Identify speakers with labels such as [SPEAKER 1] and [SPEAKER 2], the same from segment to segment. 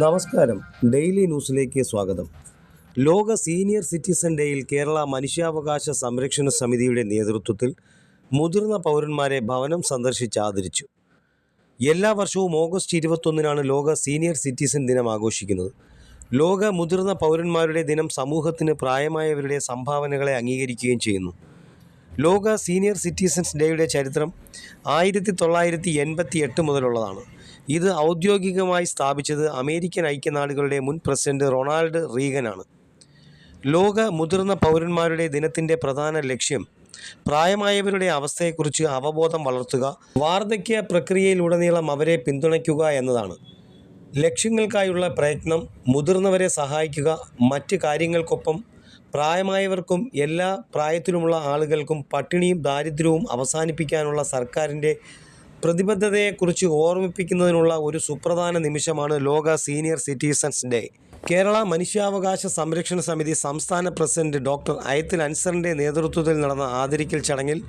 [SPEAKER 1] നമസ്കാരം. ഡെയിലി ന്യൂസിലേക്ക് സ്വാഗതം. ലോക സീനിയർ സിറ്റിസൺ ഡേയിൽ കേരള മനുഷ്യാവകാശ സംരക്ഷണ സമിതിയുടെ നേതൃത്വത്തിൽ മുതിർന്ന പൗരന്മാരെ ഭവനം സന്ദർശിച്ച് ആദരിച്ചു. എല്ലാ വർഷവും ഓഗസ്റ്റ് ഇരുപത്തൊന്നിനാണ് ലോക സീനിയർ സിറ്റിസൺ ദിനം ആഘോഷിക്കുന്നത്. ലോക മുതിർന്ന പൗരന്മാരുടെ ദിനം സമൂഹത്തിന് പ്രായമായവരുടെ സംഭാവനകളെ അംഗീകരിക്കുകയും ചെയ്യുന്നു. ലോക സീനിയർ സിറ്റിസൺസ് ഡേയുടെ ചരിത്രം ആയിരത്തി തൊള്ളായിരത്തി എൺപത്തി എട്ട് മുതലുള്ളതാണ്. ഇത് ഔദ്യോഗികമായി സ്ഥാപിച്ചത് അമേരിക്കൻ ഐക്യനാടുകളുടെ മുൻ പ്രസിഡന്റ് റൊണാൾഡ് റീഗനാണ്. ലോക മുതിർന്ന പൗരന്മാരുടെ ദിനത്തിന്റെ പ്രധാന ലക്ഷ്യം പ്രായമായവരുടെ അവസ്ഥയെക്കുറിച്ച് അവബോധം വളർത്തുക വാർദ്ധക്യ പ്രക്രിയയിലുടനീളം അവരെ പിന്തുണയ്ക്കുക എന്നതാണ്. ലക്ഷ്യങ്ങൾക്കായുള്ള പ്രയത്നം മുതിർന്നവരെ സഹായിക്കുക മറ്റ് കാര്യങ്ങൾക്കൊപ്പം പ്രായമായവർക്കും എല്ലാ പ്രായത്തിലുമുള്ള ആളുകൾക്കും പട്ടിണിയും ദാരിദ്ര്യവും അവസാനിപ്പിക്കാനുള്ള സർക്കാരിന്റെ പ്രതിബദ്ധതയെക്കുറിച്ച് ഓർമ്മിപ്പിക്കുന്നതിനുള്ള ഒരു സുപ്രധാന നിമിഷമാണ് ലോക സീനിയർ സിറ്റിസൺസ് ഡേ. കേരള മനുഷ്യാവകാശ സംരക്ഷണ സമിതി സംസ്ഥാന പ്രസിഡന്റ് ഡോക്ടർ അയത്തിൽ അൻസറിന്റെ നേതൃത്വത്തിൽ നടന്ന ആദരിക്കൽ ചടങ്ങിൽ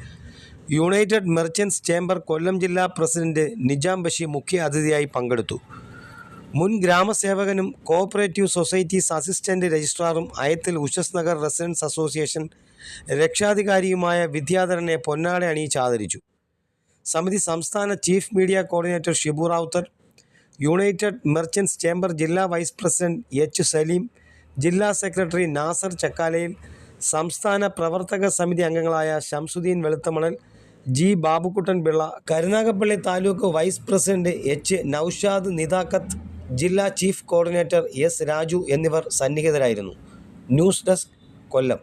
[SPEAKER 1] യുണൈറ്റഡ് മെർച്ചൻസ് ചേംബർ കൊല്ലം ജില്ലാ പ്രസിഡന്റ് നിജാം ബഷീർ മുഖ്യ അതിഥിയായി പങ്കെടുത്തു. മുൻ ഗ്രാമസേവകനും കോഓപ്പറേറ്റീവ് സൊസൈറ്റീസ് അസിസ്റ്റന്റ് രജിസ്ട്രാറും അയത്തിൽ ഉഷസ് നഗർ റെസിഡൻസ് അസോസിയേഷൻ രക്ഷാധികാരിയുമായ വിദ്യാധരനെ പൊന്നാട അണിയിച്ച് ആദരിച്ചു. സമിതി സംസ്ഥാന chief media coordinator Shibu Rawther united merchants chamber ജില്ലാ വൈസ് പ്രസിഡന്റ് എച്ച് സലീം ജില്ലാ സെക്രട്ടറി നാസർ ചക്കാലയിൽ സംസ്ഥാന പ്രവർത്തക സമിതി അംഗങ്ങളായ Shamsuddin Veluthamanal G Babukuttan Pillai Karunagappally taluk vice president H Naushad Nitaqat ജില്ലാ ചീഫ് കോർഡിനേറ്റർ എസ് രാജു എന്നിവർ സന്നിഹിതരായിരുന്നു. News desk Kollam.